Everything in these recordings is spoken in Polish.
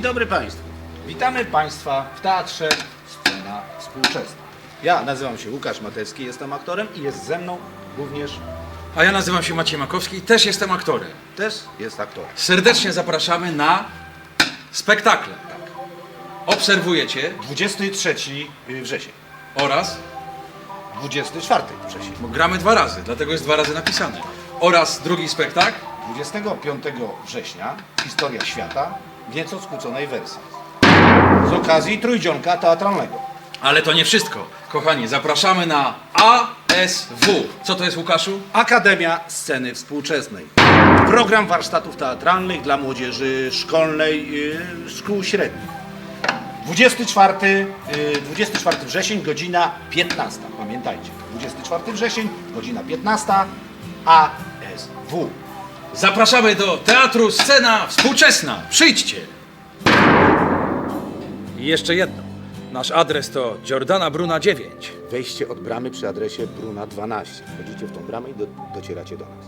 dobry Państwu. Witamy Państwa w Teatrze Scena Współczesna. Ja nazywam się Łukasz Matecki, jestem aktorem i jest ze mną również A ja nazywam się Maciej Makowski i też jestem aktorem. też jest aktorem. Serdecznie zapraszamy na spektakle. Obserwujecie 23 wrzesień, oraz, 24 wrzesień, bo gramy dwa razy, dlatego jest dwa razy napisane. Oraz drugi spektakl 25 września Historia świata w nieco skróconej wersji. Z okazji trójdziąnka teatralnego. Ale to nie wszystko. Kochani, zapraszamy na ASW. Co to jest, Łukaszu? Akademia Sceny Współczesnej. Program warsztatów teatralnych dla młodzieży szkolnej, yy, szkół średnich. 24, yy, 24 wrzesień, godzina 15. Pamiętajcie, 24 wrzesień, godzina 15, ASW. Zapraszamy do Teatru Scena Współczesna. Przyjdźcie! I jeszcze jedno. Nasz adres to Jordana Bruna 9. Wejście od bramy przy adresie Bruna 12. Wchodzicie w tą bramę i do, docieracie do nas.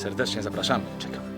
Serdecznie zapraszamy. Czekam.